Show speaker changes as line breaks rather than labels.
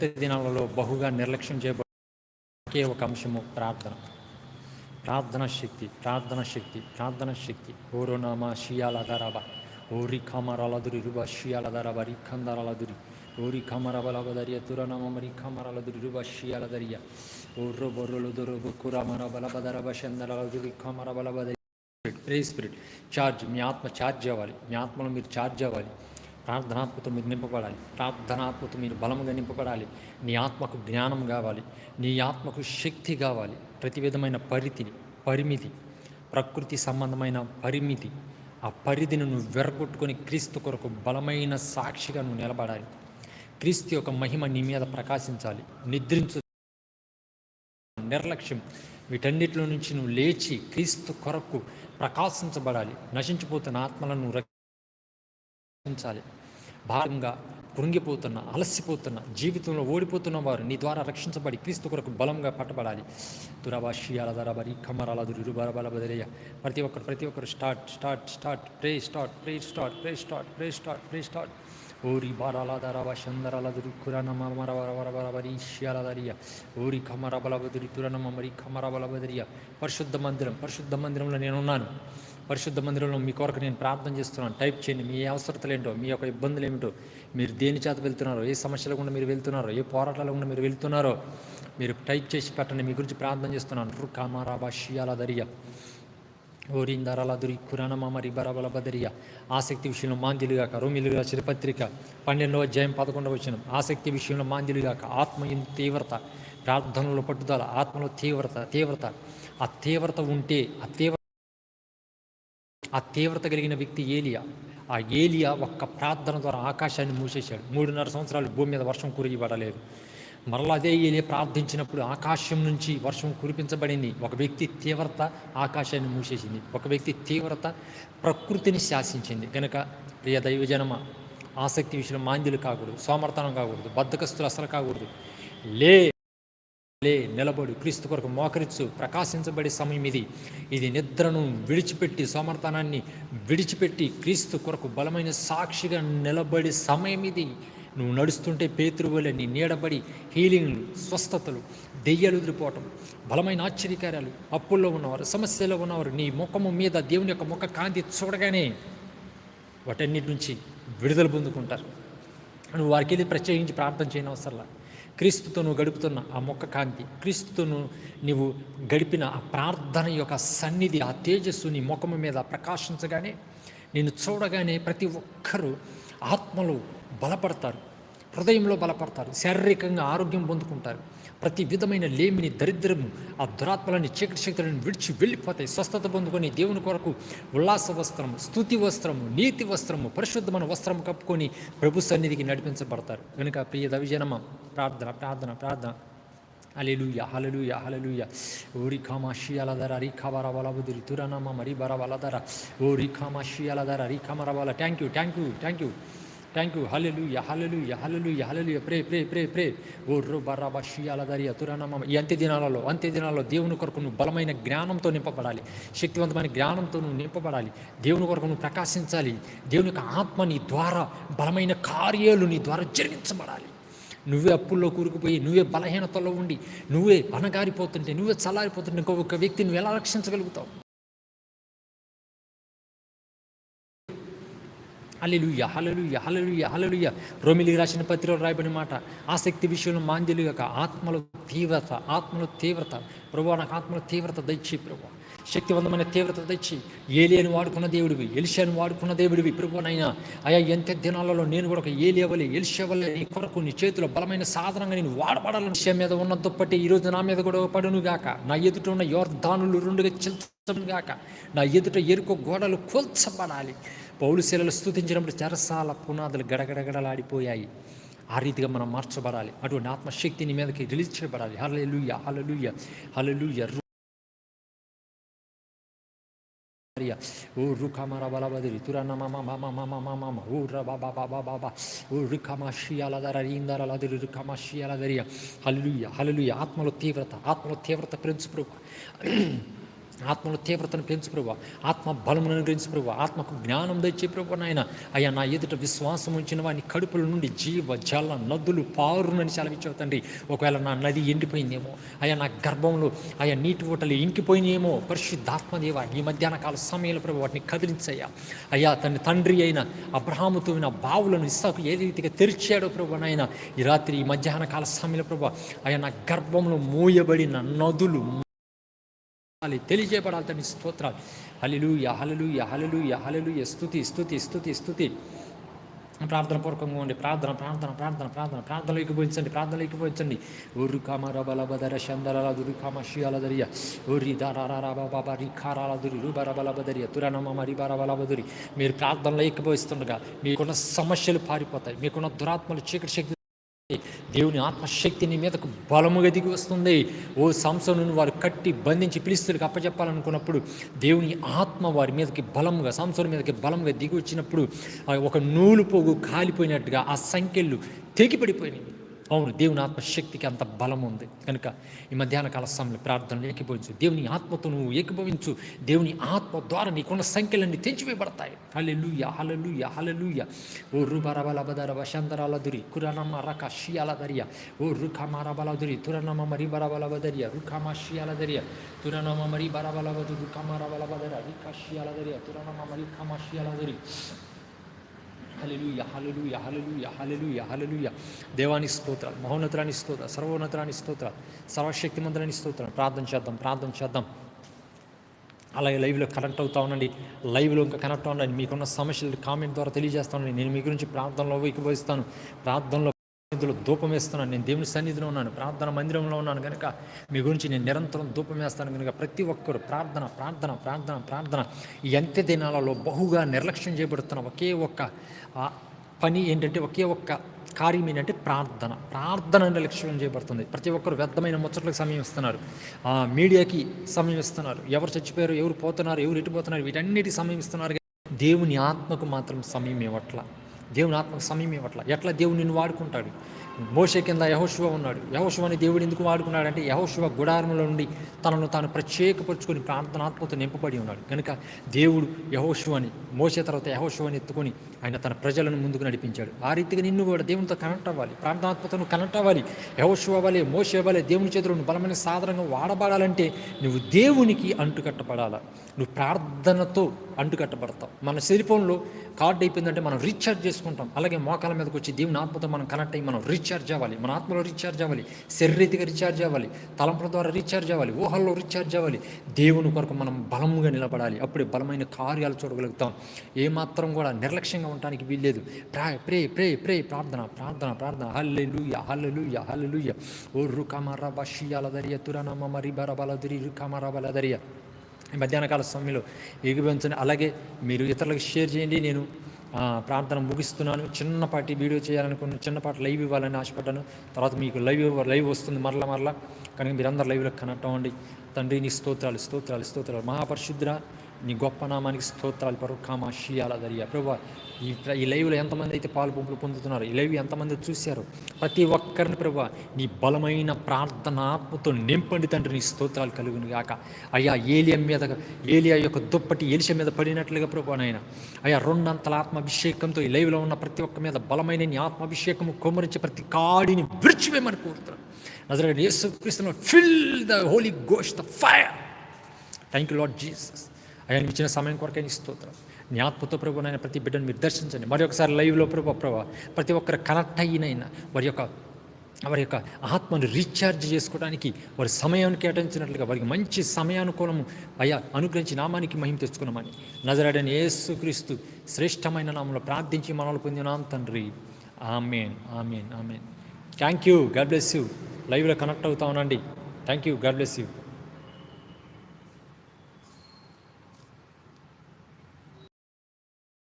అంత్య దినాలలో బహుగా నిర్లక్ష్యం చేయబడే ఒక అంశము ప్రార్థన. ప్రార్థన శక్తి ప్రార్థన శక్తి ప్రార్థన శక్తి. ఓరోనామా షియాల దరాబా ఓరి ఖమరాలదురి రుబా షియాల దరాబా రిఖందరాలదురి ఓరి ఖమరబలబదరియ తురనామ మరి ఖమరాలదురి రుబా షియాల దరియ ఓర్రో బొర్రలు దొరబు కురమర బలబదరబ షందరాలదురి ఖమరబలబదరి ప్రే స్పిరిట్ ఛార్జ్ మీ ఆత్మ ఛార్జ్ అవ్వాలి. మీ ఆత్మలో మీరు ఛార్జ్ అవ్వాలి. ప్రార్థనాత్మతో మీరు నింపబడాలి. ప్రార్థనాత్మతో మీరు బలముగా నింపబడాలి. నీ ఆత్మకు జ్ఞానం కావాలి. నీ ఆత్మకు శక్తి కావాలి. ప్రతి విధమైన పరిధిని పరిమితి ప్రకృతి సంబంధమైన పరిమితి ఆ పరిధిని నువ్వు వెరగొట్టుకొని క్రీస్తు కొరకు బలమైన సాక్షిగా నువ్వు నిలబడాలి. క్రీస్తు యొక్క మహిమ నీ మీద ప్రకాశించాలి. నిద్రించు నిర్లక్ష్యం. వీటన్నిటిలో నుంచి నువ్వు లేచి క్రీస్తు కొరకు ప్రకాశించబడాలి. నశించిపోతున్న ఆత్మలను నువ్వు రక్షించాలి. భారంగా కృంగిపోతున్న అలసిపోతున్న జీవితంలో ఓడిపోతున్న వారు నీ ద్వారా రక్షించబడి క్రీస్తు కొరకు బలంగా పట్టబడాలి దురభాష్యాల దరబరి కమరాల దురు బరబల బదిలేయ ప్రతి ఒక్కరు ప్రతి ఒక్కరు start start start pray start pray start pray start pray start pray start. ఓరి బారాల ధరవ శందరాల దురు కురనమ మర వర దరియ ఓరి కమర బలబదురి తురనమ మరి కమర బలబదరియ పరిశుద్ధ మందిరం పరిశుద్ధ మందిరంలో నేనున్నాను. పరిశుద్ధ మందిరంలో మీ కొరకు నేను ప్రార్థన చేస్తున్నాను. టైప్ చేయండి. మీ అవసరతలు ఏంటో మీ యొక్క ఇబ్బందులు ఏమిటో మీరు దేని చేత వెళ్తున్నారో ఏ సమస్యల గుండా మీరు వెళ్తున్నారో ఏ పోరాటాల గుండా మీరు వెళ్తున్నారో మీరు టైప్ చేసి పెట్టండి. మీ గురించి ప్రార్థన చేస్తున్నాను. రు కామారాబా షియాల దరియ. ఓరిందరల దురి కురానమ మరి బరబల బదరియ. ఆసక్తి విషయంలో మాంద్యులుగాక రోమిలుగా చిరపత్రిక పన్నెండవ అధ్యాయం పదకొండవ వచ్చిన ఆసక్తి విషయంలో మాంద్యులుగాక ఆత్మ ఇన్ తీవ్రత. ప్రార్థనలో పట్టుదల. ఆత్మలో తీవ్రత తీవ్రత. ఆ తీవ్రత ఉంటే ఆ తీవ్ర ఆ తీవ్రత కలిగిన వ్యక్తి ఏలియా. ఆ ఏలియా ఒక్క ప్రార్థన ద్వారా ఆకాశాన్ని మూసేశాడు. మూడున్నర సంవత్సరాలు భూమి మీద వర్షం కురిగిపడలేదు మరలా అదే ఏలియా ప్రార్థించినప్పుడు ఆకాశం నుంచి వర్షం కురిపించబడింది. ఒక వ్యక్తి తీవ్రత ఆకాశాన్ని మూసేసింది. ఒక వ్యక్తి తీవ్రత ప్రకృతిని శాసించింది. కనుక ప్రియ దైవజనమ ఆసక్తి విషయంలో మాంద్యులు కాకూడదు సోమర్తనం కాకూడదు బద్ధకస్తులు అసలు కాకూడదు. లే లే నిలబడు. క్రీస్తు కొరకు మోకరించు ప్రకాశించబడే సమయం ఇది. ఇది నిద్రను విడిచిపెట్టి సోమర్థనాన్ని విడిచిపెట్టి క్రీస్తు కొరకు బలమైన సాక్షిగా నిలబడే సమయం ఇది. నువ్వు నడుస్తుంటే పేతురువలే నీ నీడబడి హీలింగ్లు స్వస్థతలు దెయ్యలుదిరిపోవటం బలమైన ఆశ్చర్యకార్యాలు అప్పుల్లో ఉన్నవారు సమస్యలో ఉన్నవారు నీ ముఖము మీద దేవుని యొక్క ముఖ కాంతి చూడగానే వాటన్నిటి నుంచి విడుదల పొందుకుంటారు. నువ్వు వారికి వెళ్ళి ప్రత్యేకించి ప్రార్థన చేయని అవసరంలా క్రీస్తుతో నువ్వు గడుపుతున్న ఆ మొక్క కాంతి క్రీస్తును నువ్వు నీవు గడిపిన ఆ ప్రార్థన యొక్క సన్నిధి ఆ తేజస్సు నీ ముఖము మీద ప్రకాశించగానే నేను చూడగానే ప్రతి ఒక్కరూ ఆత్మలు బలపడతారు. హృదయంలో బలపడతారు శారీరకంగా ఆరోగ్యం పొందుకుంటారు. ప్రతి విధమైన లేమిని దరిద్రము ఆ దురాత్మలని చీకటి శక్తులను విడిచి వెళ్ళిపోతాయి. స్వస్థత పొందుకొని దేవుని కొరకు ఉల్లాస వస్త్రము స్థుతి వస్త్రము నీతి వస్త్రము పరిశుద్ధమైన వస్త్రం కప్పుకొని ప్రభు సన్నిధికి నడిపించబడతారు. కనుక ప్రియ దవిజనమ ప్రార్థన ప్రార్థన ప్రార్థన. అలెలుయ హలలుయ హలలుయ ఓ రిఖామా షియాలదర రిఖాబర వలబుదిరి తురనమ మరి బర బలదర ఓ రిఖామా షియాలదర రిఖామర వల thank you thank you thank you thank you హలెలు యహలలు యహలలు యహలలు ప్రే ప్రే ప్రే ప్రే ఓర్రు రో బర్రాబ షియాలదరియ ఈ అంత్య దినాలలో అంత్య దినాలలో దేవుని కొరకు నువ్వు బలమైన జ్ఞానంతో నింపబడాలి. శక్తివంతమైన జ్ఞానంతో నువ్వు నింపబడాలి. దేవుని కొరకు నువ్వు ప్రకాశించాలి. దేవుని యొక్క ఆత్మ నీ ద్వారా బలమైన కార్యాలు నీ ద్వారా జరిగించబడాలి. నువ్వే అప్పుల్లో కూరుకుపోయి నువ్వే బలహీనతలో ఉండి నువ్వే అనగారిపోతుంటే నువ్వే చల్లారిపోతుంటే ఇంకొక వ్యక్తి నువ్వు ఎలా రక్షించగలుగుతావు? అల్లెలుయ్య హలలుయ్య హలలుయ్య హలలుయ్య రోమిలికి రాసిన పత్రిలో రాయబడిన మాట ఆసక్తి విషయంలో మాంద్యులు యొక్క ఆత్మల తీవ్రత ఆత్మల తీవ్రత. ప్రభు నాకు ఆత్మల తీవ్రత దయచి ప్రభు శక్తివంతమైన తీవ్రత తెచ్చి ఏలియను వాడుకున్న దేవుడివి ఎలిషాను వాడుకున్న దేవుడివి ప్రభునైనా అయా ఎంత దినాలలో నేను కూడా ఒక ఏలియా వలె నీ కొరకు నీ చేతిలో బలమైన సాధనంగా నేను వాడబడాలని విషయం మీద ఉన్న దుప్పటి ఈరోజు నా మీద కూడా పడును గాక. నా ఎదుట ఉన్న యోర్ధానులు రెండుగా చిల్చను గాక. నా ఎదుట ఎరుకో గోడలు కూల్చబడాలి. పౌలుశీలలు స్థుతించినప్పుడు చెరసాల పునాదులు గడగడగడలాడిపోయాయి. ఆ రీతిగా మనం మార్చబడాలి. అటువంటి ఆత్మశక్తిని మీదకి రిలీజ్ చేయబడాలి. హలలుయ హలలుయ హలలుయ ఓ రుఖమర బలబదిరి తురన్న మమ మమ మమ మమ మమ ఓ ర బా బాబా బా ఓ రుఖమ షియాల దర దరియ హలలుయ హలలుయ ఆత్మలో తీవ్రత ఆత్మలో తీవ్రత ప్రిన్స్ ప్రభు. ఆత్మలో తీవ్రతను పెంచు ప్రభు ఆత్మ బలమును అనుగ్రహించు ప్రభు ఆత్మకు జ్ఞానం తెచ్చే ప్రభు నాయన. అయ్యా నా ఎదుట విశ్వాసం ఉంచిన వాని కడుపుల నుండి జీవ జల నదులు పారునని సెలవిచ్చావు తండ్రి. ఒకవేళ నా నది ఎండిపోయిందేమో అయ్యా నా గర్భంలో అయ్యా నీటి ఊటలు ఇంకిపోయినాయేమో పరిశుద్ధాత్మదేవ ఈ మధ్యాహ్న కాల సమయంలో ప్రభు వాటిని కదిలించయ్యా. అయ్యా తన తండ్రి అయిన అబ్రహాముతో బావులను ఇస్తాకు ఏ రీతిగా తెరిచాడో ప్రభు నాయన. ఈ రాత్రి ఈ మధ్యాహ్న కాల సమయంలో ప్రభు అయ్యా నా గర్భంలో మూయబడిన నదులు తెలియజేయబడాలి తండ్రి స్తోత్రాలు. హలిలు యహలలు యహలలు యహలలు స్థుతి స్థుతి స్థుతి స్థుతి ప్రార్థన పూర్వకంగా ఉండి ప్రార్థన ప్రార్థన ప్రార్థన ప్రార్థన. ప్రార్థనలోకి పోయించండి ప్రార్థనలోకి పోయించండి ఓరు కామ రబల బదర చందరల దురు కామ షియాల దరియ. ఓరి దారా బాబా రిఖారాల దురి రుబరబల బదరియ తురనమ్మ మరి బరబల బదురి మీరు ప్రార్థనలో ఎక్కిపోయిస్తుండగా మీకున్న సమస్యలు పారిపోతాయి. మీకున్న దురాత్మలు చీకటి శక్తి దేవుని ఆత్మశక్తి నీ మీదకు బలముగా దిగి వస్తుంది. ఓ సంసోను వారు కట్టి బంధించి పిలిస్తులకు అప్పచెప్పాలనుకున్నప్పుడు దేవుని ఆత్మ వారి మీదకి బలంగా సంసోను మీదకి బలంగా దిగి వచ్చినప్పుడు ఒక నూలు పోగు కాలిపోయినట్టుగా ఆ సంఖ్యలు తెగిపడిపోయినాయి. అవును దేవుని ఆత్మశక్తికి అంత బలం ఉంది. కనుక ఈ మధ్యాహ్న కాల సమయంలో ప్రార్థనలు ఏకీభవించు. దేవుని ఆత్మతో నువ్వు ఏకీభవించు. దేవుని ఆత్మ ద్వారా నీకున్న సంఖ్యలన్నీ తెంచివేయబడతాయి. హలెలుయ హలలుయ హలలుయ ఓ రుబరబల బదర వశంతరాల రక షియాలదరియ ఓ రుఖమార బలదురి మరి బరబలబదర్య రుఖమ షియాల దర్య మరి బరబలబదు బదు రిఖ షియాల దర్య మరి ఖమ షియాలదరి హలలుయ హలలుయ హలలుయ హలలుయ హలలుయ దేవాని స్తోత్రాలు మహోన్నతరాని స్తోత్ర సర్వోన్నతరాని స్తోత్రాలు సర్వశక్తిమంతులని స్తోత్రాలు. ప్రార్థన చేద్దాం ప్రార్థన చేద్దాం. అలాగే లైవ్లో కనెక్ట్ అవుతా ఉండండి. లైవ్లో ఇంకా కనెక్ట్ ఉండండి మీకున్న సమస్యలు కామెంట్ ద్వారా తెలియజేస్తాను. నేను మీ గురించి ప్రార్థనలో ఎక్కిపోయిస్తాను ప్రార్థనలో సన్నిధిలో ధూపం వేస్తున్నాను. నేను దేవుని సన్నిధిలో ఉన్నాను. ప్రార్థన మందిరంలో ఉన్నాను కనుక మీ గురించి నేను నిరంతరం ధూపం వేస్తాను కనుక ప్రతి ఒక్కరు ప్రార్థన ప్రార్థన ప్రార్థన ప్రార్థన ఈ అంత్య దినాలలో బహుగా నిర్లక్ష్యం చేయబడుతున్న ఒకే ఒక్క పని ఏంటంటే ఒకే ఒక్క కార్యం ఏంటంటే ప్రార్థన. ప్రార్థన నిర్లక్ష్యం చేయబడుతుంది. ప్రతి ఒక్కరు వ్యర్థమైన ముచ్చట్లకు సమయం ఇస్తున్నారు. మీడియాకి సమయం ఇస్తున్నారు. ఎవరు చచ్చిపోయారు ఎవరు పోతున్నారు ఎవరు ఎటుపోతున్నారు వీటన్నిటి సమయం ఇస్తున్నారు. దేవుని ఆత్మకు మాత్రం సమయం ఇవ్వట్లా. దేవుని ఆత్మకు సమయం ఇవ్వట్ల? ఎట్లా దేవుడు నిన్ను వాడుకుంటాడు? మోసే కింద యహోశివ ఉన్నాడు. యహోశివని దేవుడు ఎందుకు వాడుకున్నాడంటే యహోశివ గుడారంలో నుండి తనను తాను ప్రత్యేకపరుచుకొని ప్రార్థనాత్మతో నింపబడి ఉన్నాడు. కనుక దేవుడు యహోశివని మోసే తర్వాత యహోశివని ఎత్తుకొని ఆయన తన ప్రజలను ముందుకు నడిపించాడు. ఆ రీతిగా నిన్ను కూడా దేవునితో కనెక్ట్ అవ్వాలి ప్రార్థనాత్మతను కనెక్ట్ అవ్వాలి. యహోశివ అవ్వాలి మోసే అవ్వాలి దేవుని చేతులను బలమైన సాధనంగా వాడబడాలంటే నువ్వు దేవునికి అంటుకట్టబడాలా. నువ్వు ప్రార్థనతో అంటుకట్టబడతావు. మన సెల్ ఫోన్లో కార్డ్ అయిపోయిందంటే మనం రీఛార్జ్ చేసుకుంటాం. అలాగే మోకాల మీదకి వచ్చి దేవుని ఆత్మతో మనం కనెక్ట్ అయ్యి మనం రీఛార్జ్ రీఛార్జ్ అవ్వాలి. మన ఆత్మలో రీఛార్జ్ అవ్వాలి. శరీరీతిగా రీఛార్జ్ అవ్వాలి. తలంపుల ద్వారా రీఛార్జ్ అవ్వాలి. ఊహల్లో రీఛార్జ్ అవ్వాలి. దేవుని కొరకు మనం బలముగా నిలబడాలి. అప్పుడే బలమైన కార్యాలు చూడగలుగుతాం. ఏమాత్రం కూడా నిర్లక్ష్యంగా ఉండటానికి వీల్లేదు. ప్రా ప్రే ప్రే ప్రే ప్రార్థన ప్రార్థన ప్రార్థన. హల్లెలూయ హల్లెలూయ హల్లెలూయ. ఓ రుకమర బషియాల దరియ తురనమ మరి బరబల దరి రుకమర బల దరియ. మధ్యాహ్న కాల సమయంలో ఎగిపించండి అలాగే మీరు ఇతరులకు షేర్ చేయండి. నేను ప్రార్థన ముగిస్తున్నాను. చిన్నపాటి వీడియో చేయాలనుకున్న చిన్నపాటి లైవ్ ఇవ్వాలని ఆశపడ్డాను. తర్వాత మీకు లైవ్ లైవ్ వస్తుంది మరల మరలా. కనుక మీరందరూ లైవ్లో కనెక్ట్ అవ్వండి. తండ్రి నీ స్తోత్రాలు స్తోత్రాలు స్తోత్రాలు. మహాపరిశుద్ర నీ గొప్ప నామానికి స్తోత్రాలు పరుకామా షియాల దరియా ప్రభా ఈ ఈ లైవ్లో ఎంతమంది అయితే పాలు పంపులు పొందుతున్నారు ఈ లైవ్ ఎంతమంది చూశారు? ప్రతి ఒక్కరిని ప్రభా నీ బలమైన ప్రార్థనాత్మతో నింపండి తండ్రి నీ స్తోత్రాలు కలుగును గాక. అయ్యా ఏలియా మీద ఏలియా యొక్క దుప్పటి ఏలిష మీద పడినట్లుగా ప్రభా నాయన. అయ్యా రెండంతల ఆత్మాభిషేకంతో ఈ లైవ్లో ఉన్న ప్రతి ఒక్క మీద బలమైన నీ ఆత్మాభిషేకము కొమ్మరించి ప్రతి కాడిని విరిచివేయమని కోరుతున్నాను నజర యేసు క్రీస్తు fill the Holi Ghosh the fire. Thank you lord Jesus ఆయన ఇచ్చిన సమయం కొరకే స్తోత్రం. నీ ప్రభు నాయన ప్రతి బిడ్డను మీరు దర్శించండి. మరి ఒకసారి లైవ్లో ప్రభు ప్రభా ప్రతి ఒక్కరు కనెక్ట్ అయినైనా వారి యొక్క వారి యొక్క ఆత్మను రీఛార్జ్ చేసుకోవడానికి వారి సమయాన్ని కేటాయించినట్లుగా వారికి మంచి సమయానుకూలము అయ్యా అనుగ్రహించి నామానికి మహిమ తెచ్చుకున్నామని. నజరాడని యేసుక్రీస్తు శ్రేష్టమైన నామంలో ప్రార్థించి మనలు పొందినాం తండ్రి. Amen amen amen. Thank you. God bless you. లైవ్లో కనెక్ట్ అవుతా ఉండండి. Thank you. God bless you.